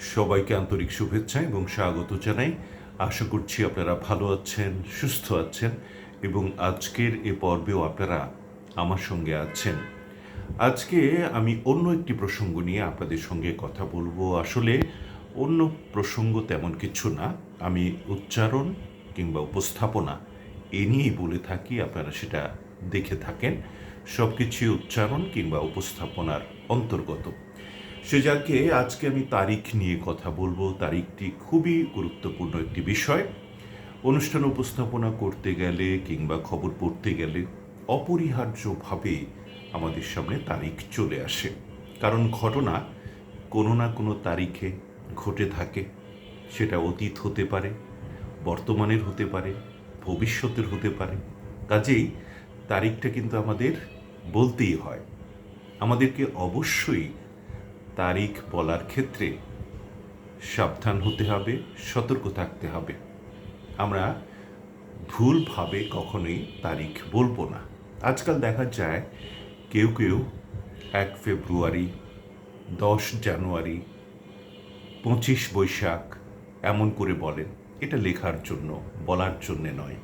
সবাইকে আন্তরিক শুভেচ্ছা এবং স্বাগত জানাই। আশা করছি আপনারা ভালো আছেন, সুস্থ আছেন এবং আজকের এ পর্বেও আপনারা আমার সঙ্গে আছেন। আজকে আমি অন্য একটি প্রসঙ্গ নিয়ে আপনাদের সঙ্গে কথা বলব। আসলে অন্য প্রসঙ্গ তেমন কিছু না, আমি উচ্চারণ কিংবা উপস্থাপনা এ নিয়েই বলে থাকি, আপনারা সেটা দেখে থাকেন। সব কিছুই উচ্চারণ কিংবা উপস্থাপনার অন্তর্গত। সে যাকে আজকে আমি তারিখ নিয়ে কথা বলব। তারিখটি খুবই গুরুত্বপূর্ণ একটি বিষয়। অনুষ্ঠান উপস্থাপনা করতে গেলে কিংবা খবর পড়তে গেলে অপরিহার্যভাবে আমাদের সামনে তারিখ চলে আসে। কারণ ঘটনা কোনো না কোনো তারিখে ঘটে থাকে। সেটা অতীত হতে পারে, বর্তমানের হতে পারে, ভবিষ্যতের হতে পারে। কাজেই তারিখটা কিন্তু আমাদের বলতেই হয়। আমাদেরকে অবশ্যই তারিখ বলার ক্ষেত্রে সাবধান হতে হবে, সতর্ক থাকতে হবে। আমরা ভুলভাবে কখনোই তারিখ বলব না। আজকাল দেখা যায় কেউ কেউ এক ফেব্রুয়ারি, দশ জানুয়ারি, পঁচিশ বৈশাখ এমন করে বলেন। এটা লেখার জন্য, বলার জন্যে নয়।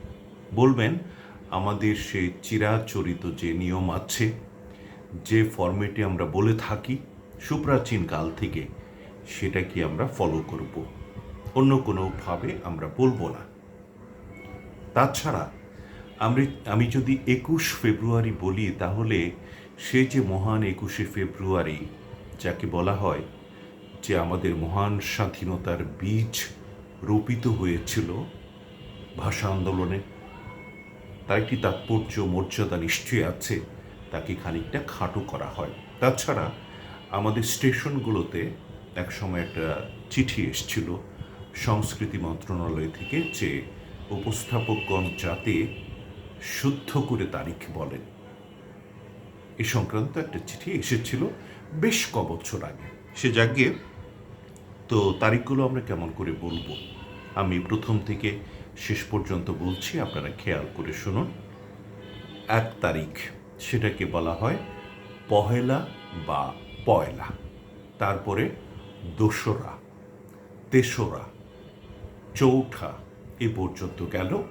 বলবেন, আমাদের সে চিরাচরিত যে নিয়ম আছে, যে ফরম্যাটে আমরা বলে থাকি সুপ্রাচীন কাল থেকে সেটা কি আমরা ফলো করব? অন্য কোনোভাবে আমরা বলব না। তাছাড়া আমি আমি যদি একুশ ফেব্রুয়ারি বলি, তাহলে সে যে মহান একুশে ফেব্রুয়ারি, যাকে বলা হয় যে আমাদের মহান স্বাধীনতার বীজ রোপিত হয়েছিল ভাষা আন্দোলনে, তার একটি তাৎপর্য, মর্যাদা নিশ্চয়ই আছে? তাকে খানিকটা খাটো করা হয়। তাছাড়া আমাদের স্টেশনগুলোতে একসময় একটা চিঠি এসছিল সংস্কৃতি মন্ত্রণালয় থেকে যে উপস্থাপকগণ যাতে শুদ্ধ করে তারিখ বলেন। এ সংক্রান্ত একটা চিঠি এসেছিল বেশ ক বছর আগে। সে জাগে তো তারিখগুলো আমরা কেমন করে বলব? আমি প্রথম থেকে শেষ পর্যন্ত বলছি, আপনারা খেয়াল করে শুনুন। এক তারিখ, সেটাকে বলা হয় পহেলা বা পয়লা, তারপরে দোসরা, তেসরা, চৌঠা এ পর্যন্ত গেল।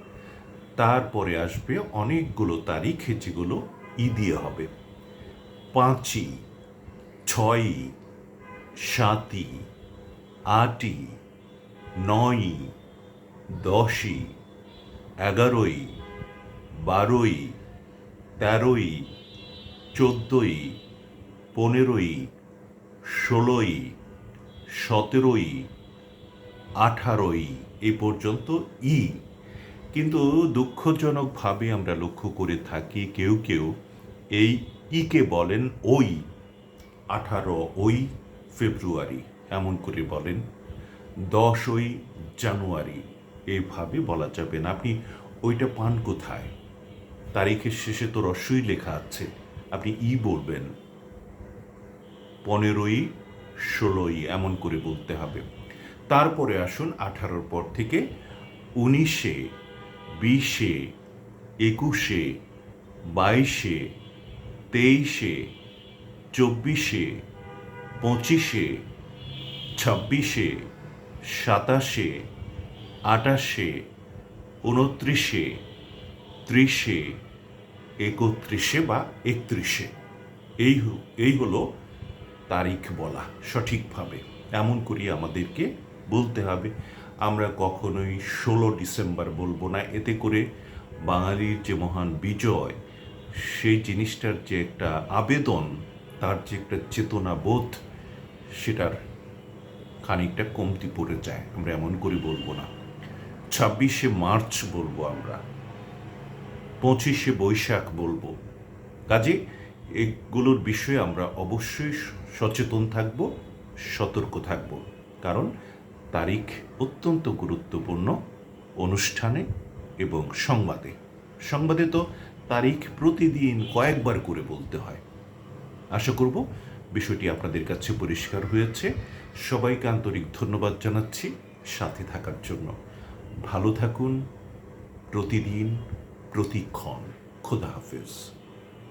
তারপরে আসবে অনেকগুলো তারিখ যেগুলো ই হবে। পাঁচই ছয়ই সাতই, আটই নয়ই দশই, এগারোই, বারোই, তেরোই, চোদ্দোই পনেরোই, ষোলোই, সতেরোই, আঠারোই এই পর্যন্ত ই। কিন্তু দুঃখজনকভাবে আমরা লক্ষ্য করে থাকি কেউ কেউ এই ইকে বলেন ওই আঠারো ওই ফেব্রুয়ারি, এমন করে বলেন, দশই জানুয়ারি এইভাবে বলা যাবে না। আপনি ওইটা পান কোথায়? তারিখের শেষে তো রস্যই লেখা আছে। আপনি ই বলবেন। পনেরোই, ষোলোই এমন করে বলতে হবে। তারপরে আসুন আঠারোর পর থেকে উনিশে, বিশে, একুশে, বাইশে, তেইশে, চব্বিশে, পঁচিশে, ছাব্বিশে, সাতাশে, আটাশে, উনত্রিশে, ত্রিশে, একত্রিশে বা একত্রিশে। এই এই হলো তারিখ বলা সঠিকভাবে। এমন করি আমাদেরকে বলতে হবে। আমরা কখনোই ষোলো ডিসেম্বর বলব না। এতে করে বাঙালির যে মহান বিজয়, সেই জিনিসটার যে একটা আবেদন, তার যে একটা চেতনা বোধ সেটার খানিকটা কমতি পড়ে যায়। আমরা এমন করে বলব না। ছাব্বিশে মার্চ বলব আমরা। পঁচিশে বৈশাখ বলব। কাজে এগুলোর বিষয়ে আমরা অবশ্যই সচেতন থাকব, সতর্ক থাকব। কারণ তারিখ অত্যন্ত গুরুত্বপূর্ণ অনুষ্ঠানে এবং সংবাদে। সংবাদে তো তারিখ প্রতিদিন কয়েকবার করে বলতে হয়। আশা করব বিষয়টি আপনাদের কাছে পরিষ্কার হয়েছে। সবাইকে আন্তরিক ধন্যবাদ জানাচ্ছি সাথে থাকার জন্য। ভালো থাকুন, প্রতিদিন, প্রতিক্ষণ। খোদা হাফেজ।